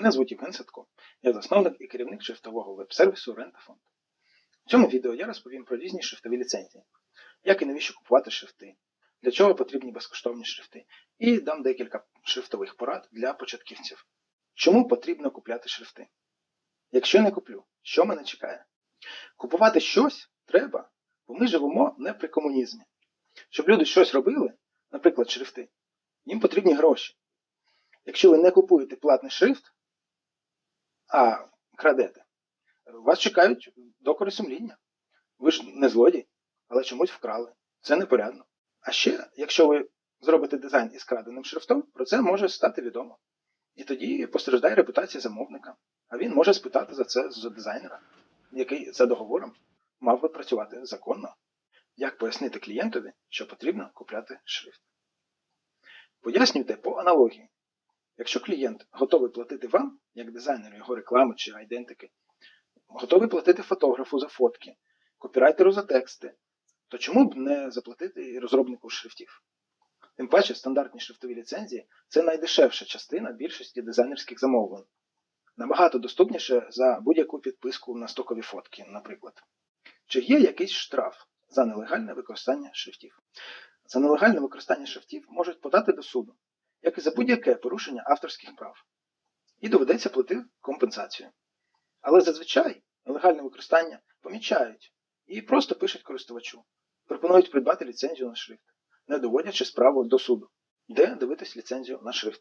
Мене звуть Євген Садко. Я засновник і керівник шрифтового веб-сервісу Rentafont. В цьому відео я розповім про різні шрифтові ліцензії, як і навіщо купувати шрифти, для чого потрібні безкоштовні шрифти, і дам декілька шрифтових порад для початківців. Чому потрібно купляти шрифти? Якщо не куплю, що мене чекає? Купувати щось треба, бо ми живемо не при комунізмі. Щоб люди щось робили, наприклад, шрифти, їм потрібні гроші. Якщо ви не купуєте платний шрифт, а крадете, вас чекають докори сумління. Ви ж не злодій, але чомусь вкрали. Це непорядно. А ще, якщо ви зробите дизайн із краденим шрифтом, про це може стати відомо. І тоді постраждає репутація замовника. А він може спитати за це з дизайнера, який за договором мав би працювати законно. Як пояснити клієнтові, що потрібно купляти шрифт? Пояснюйте по аналогії. Якщо клієнт готовий платити вам, як дизайнеру його реклами чи айдентики, готовий платити фотографу за фотки, копірайтеру за тексти, то чому б не заплатити і розробнику шрифтів? Тим паче, стандартні шрифтові ліцензії це найдешевша частина більшості дизайнерських замовлень. Набагато доступніше за будь-яку підписку на стокові фотки, наприклад. Чи є якийсь штраф за нелегальне використання шрифтів? За нелегальне використання шрифтів можуть подати до суду, як і за будь-яке порушення авторських прав. І доведеться платити компенсацію. Але зазвичай нелегальне використання помічають і просто пишуть користувачу, пропонують придбати ліцензію на шрифт, не доводячи справу до суду, де дивитись ліцензію на шрифт.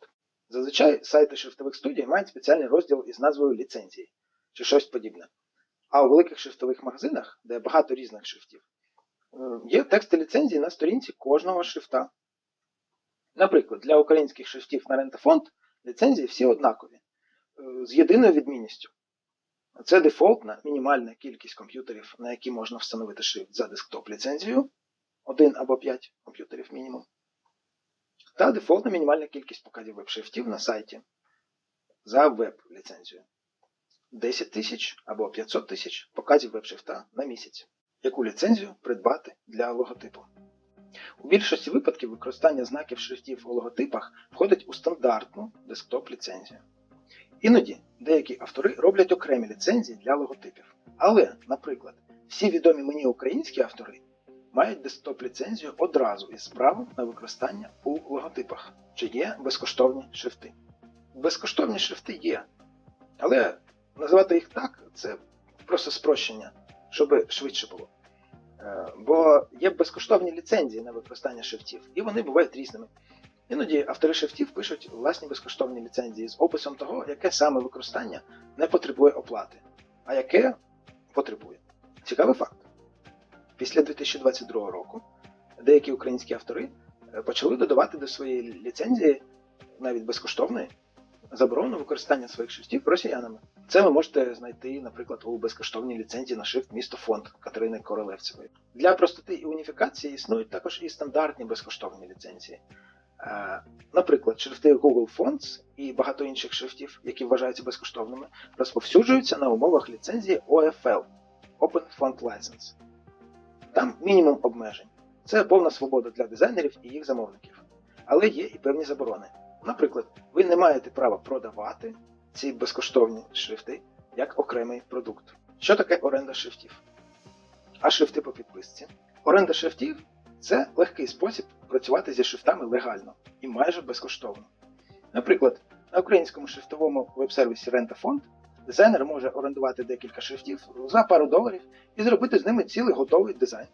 Зазвичай сайти шрифтових студій мають спеціальний розділ із назвою ліцензії чи щось подібне. А у великих шрифтових магазинах, де багато різних шрифтів, є тексти ліцензії на сторінці кожного шрифта. Наприклад, для українських шрифтів на Rentafont ліцензії всі однакові, з єдиною відмінністю. Це дефолтна мінімальна кількість комп'ютерів, на які можна встановити шрифт за десктоп ліцензію, 1 або 5 комп'ютерів мінімум. Та дефолтна мінімальна кількість показів веб-шрифтів на сайті за веб-ліцензію. 10 тисяч або 500 тисяч показів веб-шрифта на місяць, яку ліцензію придбати для логотипу. У більшості випадків використання знаків шрифтів у логотипах входить у стандартну десктоп ліцензію. Іноді деякі автори роблять окремі ліцензії для логотипів. Але, наприклад, всі відомі мені українські автори мають десктоп ліцензію одразу із правом на використання у логотипах, чи є безкоштовні шрифти. Безкоштовні шрифти є, але називати їх так це просто спрощення, щоб швидше було. Бо є безкоштовні ліцензії на використання шрифтів, і вони бувають різними. Іноді автори шрифтів пишуть власні безкоштовні ліцензії з описом того, яке саме використання не потребує оплати, а яке потребує. Цікавий факт. Після 2022 року деякі українські автори почали додавати до своєї ліцензії, навіть безкоштовної, заборону використання своїх шрифтів росіянами. Це ви можете знайти, наприклад, у безкоштовній ліцензії на шрифт місто фонд Катерини Королевцевої. Для простоти і уніфікації існують також і стандартні безкоштовні ліцензії. Наприклад, шрифти Google Fonts і багато інших шрифтів, які вважаються безкоштовними, розповсюджуються на умовах ліцензії OFL Open Font License. Там мінімум обмежень. Це повна свобода для дизайнерів і їх замовників. Але є і певні заборони. Наприклад, ви не маєте права продавати ці безкоштовні шрифти як окремий продукт. Що таке оренда шрифтів? А шрифти по підписці? Оренда шрифтів це легкий спосіб працювати зі шрифтами легально і майже безкоштовно. Наприклад, на українському шрифтовому веб-сервісі Rentafont дизайнер може орендувати декілька шрифтів за пару доларів і зробити з ними цілий готовий дизайн.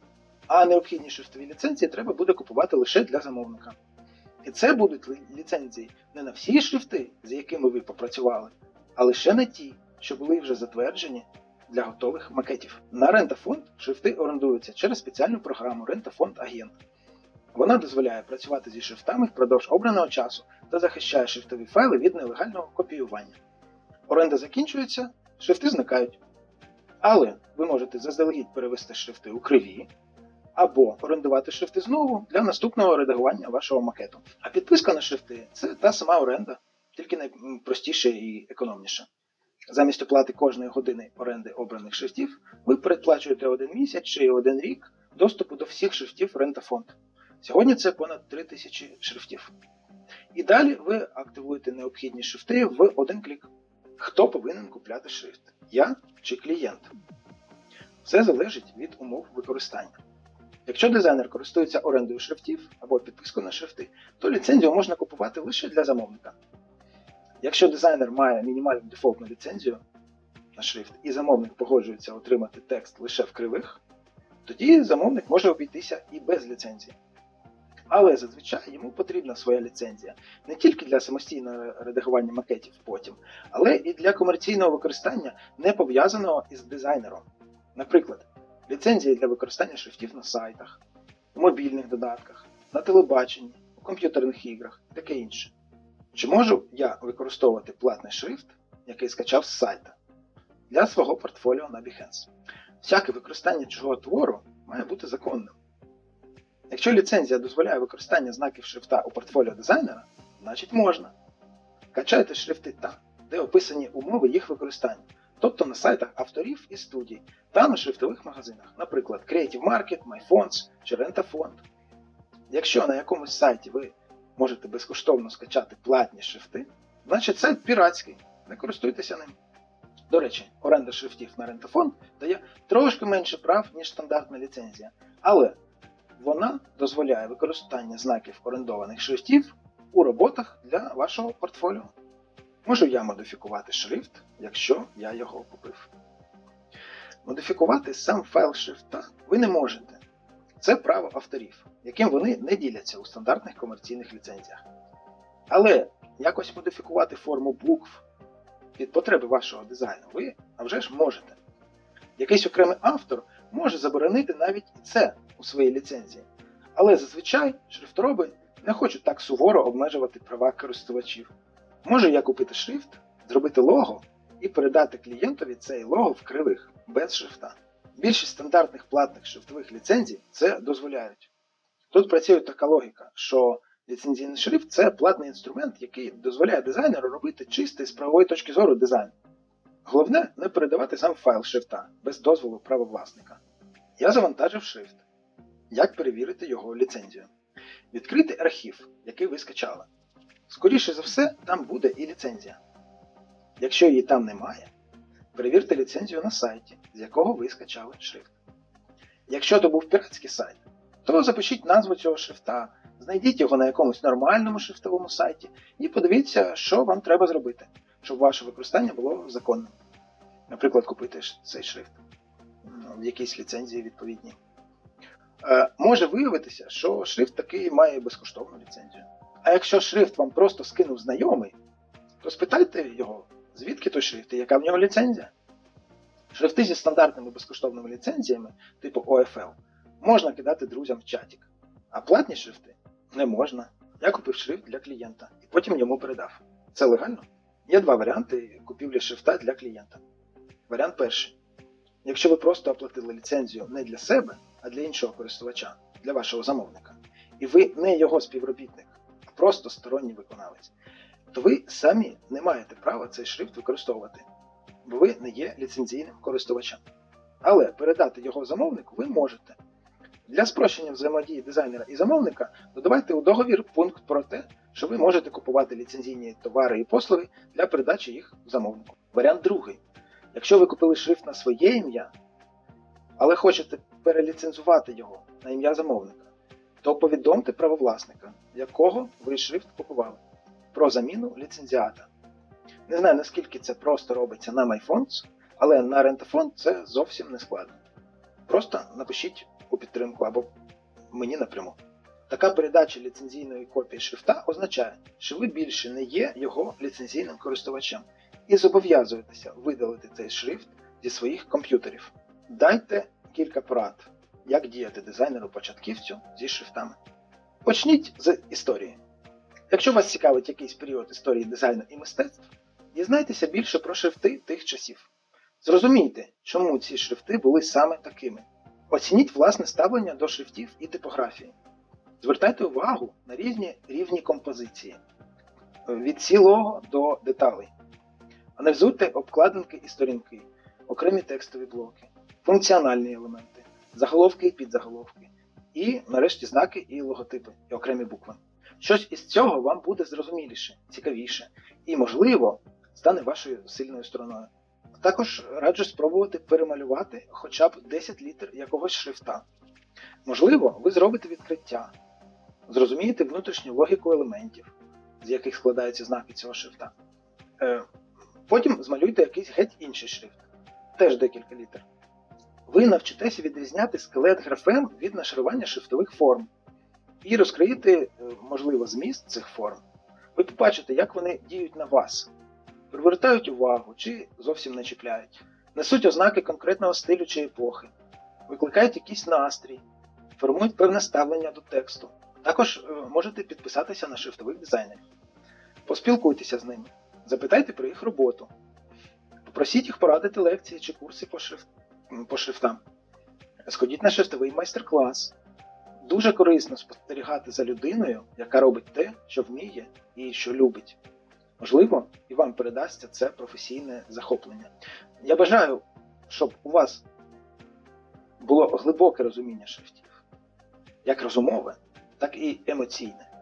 А необхідні шрифтові ліцензії треба буде купувати лише для замовника. І це будуть ліцензії не на всі шрифти, з якими ви попрацювали, а лише на ті, що були вже затверджені для готових макетів. На Rentafont шрифти орендуються через спеціальну програму Rentafont Agent. Вона дозволяє працювати зі шрифтами впродовж обраного часу та захищає шрифтові файли від нелегального копіювання. Оренда закінчується, шрифти зникають. Але ви можете заздалегідь перевести шрифти у криві, або орендувати шрифти знову для наступного редагування вашого макету. А підписка на шрифти це та сама оренда, тільки найпростіше і економніше. Замість оплати кожної години оренди обраних шрифтів, ви передплачуєте один місяць чи один рік доступу до всіх шрифтів Rentafont. Сьогодні це понад 3000 шрифтів. І далі ви активуєте необхідні шрифти в один клік. Хто повинен купляти шрифт? Я чи клієнт? Все залежить від умов використання. Якщо дизайнер користується орендою шрифтів або підпискою на шрифти, то ліцензію можна купувати лише для замовника. Якщо дизайнер має мінімальну дефолтну ліцензію на шрифт і замовник погоджується отримати текст лише в кривих, тоді замовник може обійтися і без ліцензії. Але зазвичай йому потрібна своя ліцензія не тільки для самостійного редагування макетів потім, але і для комерційного використання, не пов'язаного із дизайнером. Наприклад, ліцензії для використання шрифтів на сайтах, у мобільних додатках, на телебаченні, у комп'ютерних іграх і таке інше. Чи можу я використовувати платний шрифт, який скачав з сайта, для свого портфоліо на Behance? Всяке використання чужого твору має бути законним. Якщо ліцензія дозволяє використання знаків шрифта у портфоліо дизайнера, значить можна. Качайте шрифти там, де описані умови їх використання, тобто на сайтах авторів і студій та на шрифтових магазинах, наприклад, Creative Market, MyFonts чи RentaFont. Якщо на якомусь сайті ви можете безкоштовно скачати платні шрифти, значить сайт піратський, не користуйтеся ним. До речі, оренда шрифтів на RentaFont дає трошки менше прав, ніж стандартна ліцензія, але вона дозволяє використання знаків орендованих шрифтів у роботах для вашого портфоліо. Можу я модифікувати шрифт, якщо я його купив. Модифікувати сам файл шрифта ви не можете. Це право авторів, яким вони не діляться у стандартних комерційних ліцензіях. Але якось модифікувати форму букв під потреби вашого дизайну ви, а вже ж можете. Якийсь окремий автор може заборонити навіть і це у своїй ліцензії. Але зазвичай шрифтороби не хочуть так суворо обмежувати права користувачів. Можу я купити шрифт, зробити лого і передати клієнтові цей лого в кривих, без шрифта. Більшість стандартних платних шрифтових ліцензій це дозволяють. Тут працює така логіка, що ліцензійний шрифт це платний інструмент, який дозволяє дизайнеру робити чистий з правової точки зору дизайн. Головне не передавати сам файл шрифта без дозволу правовласника. Я завантажив шрифт. Як перевірити його ліцензію? Відкрити архів, який ви скачали. Скоріше за все, там буде і ліцензія. Якщо її там немає, перевірте ліцензію на сайті, з якого ви скачали шрифт. Якщо то був піратський сайт, то запишіть назву цього шрифта, знайдіть його на якомусь нормальному шрифтовому сайті і подивіться, що вам треба зробити, щоб ваше використання було законним. Наприклад, купити цей шрифт в якійсь ліцензії відповідній. Е, може виявитися, що шрифт такий має безкоштовну ліцензію. А якщо шрифт вам просто скинув знайомий, то спитайте його, звідки той шрифт і яка в нього ліцензія. Шрифти зі стандартними безкоштовними ліцензіями, типу OFL, можна кидати друзям в чатік, а платні шрифти не можна. Я купив шрифт для клієнта і потім йому передав. Це легально? Є два варіанти купівлі шрифта для клієнта. Варіант перший. Якщо ви просто оплатили ліцензію не для себе, а для іншого користувача, для вашого замовника, і ви не його співробітник, просто сторонній виконавець, то ви самі не маєте права цей шрифт використовувати, бо ви не є ліцензійним користувачем. Але передати його замовнику ви можете. Для спрощення взаємодії дизайнера і замовника додавайте у договір пункт про те, що ви можете купувати ліцензійні товари і послуги для передачі їх замовнику. Варіант другий. Якщо ви купили шрифт на своє ім'я, але хочете переліцензувати його на ім'я замовника, то повідомте правовласника, якого ви шрифт купували, про заміну ліцензіата. Не знаю, наскільки це просто робиться на MyFonts, але на Rentafont це зовсім не складно. Просто напишіть у підтримку або мені напряму. Така передача ліцензійної копії шрифта означає, що ви більше не є його ліцензійним користувачем і зобов'язуєтеся видалити цей шрифт зі своїх комп'ютерів. Дайте кілька порад, як діяти дизайнеру-початківцю зі шрифтами. Почніть з історії. Якщо вас цікавить якийсь період історії дизайну і мистецтв, дізнайтеся більше про шрифти тих часів. Зрозумійте, чому ці шрифти були саме такими. Оцініть власне ставлення до шрифтів і типографії. Звертайте увагу на різні рівні композиції від цілого до деталей. Аналізуйте обкладинки і сторінки, окремі текстові блоки, функціональні елементи, заголовки і підзаголовки, і, нарешті, знаки і логотипи, і окремі букви. Щось із цього вам буде зрозуміліше, цікавіше, і, можливо, стане вашою сильною стороною. Також раджу спробувати перемалювати хоча б 10 літер якогось шрифта. Можливо, ви зробите відкриття, зрозумієте внутрішню логіку елементів, з яких складаються знаки цього шрифта. Е, Потім змалюйте якийсь геть інший шрифт, теж декілька літер. Ви навчитеся відрізняти скелет графем від нашарування шрифтових форм і розкриєте, е, можливо, зміст цих форм. Ви побачите, як вони діють на вас, привертають увагу чи зовсім не чіпляють, несуть ознаки конкретного стилю чи епохи, викликають якийсь настрій, формують певне ставлення до тексту. Також е, можете підписатися на шрифтових дизайнерів. Поспілкуйтеся з ними, запитайте про їх роботу, попросіть їх порадити лекції чи курси по, шрифт... по шрифтам. Сходіть на шрифтовий майстер-клас. Дуже корисно спостерігати за людиною, яка робить те, що вміє і що любить. Можливо, і вам передасться це професійне захоплення. Я бажаю, щоб у вас було глибоке розуміння шрифтів, як розумове, так і емоційне.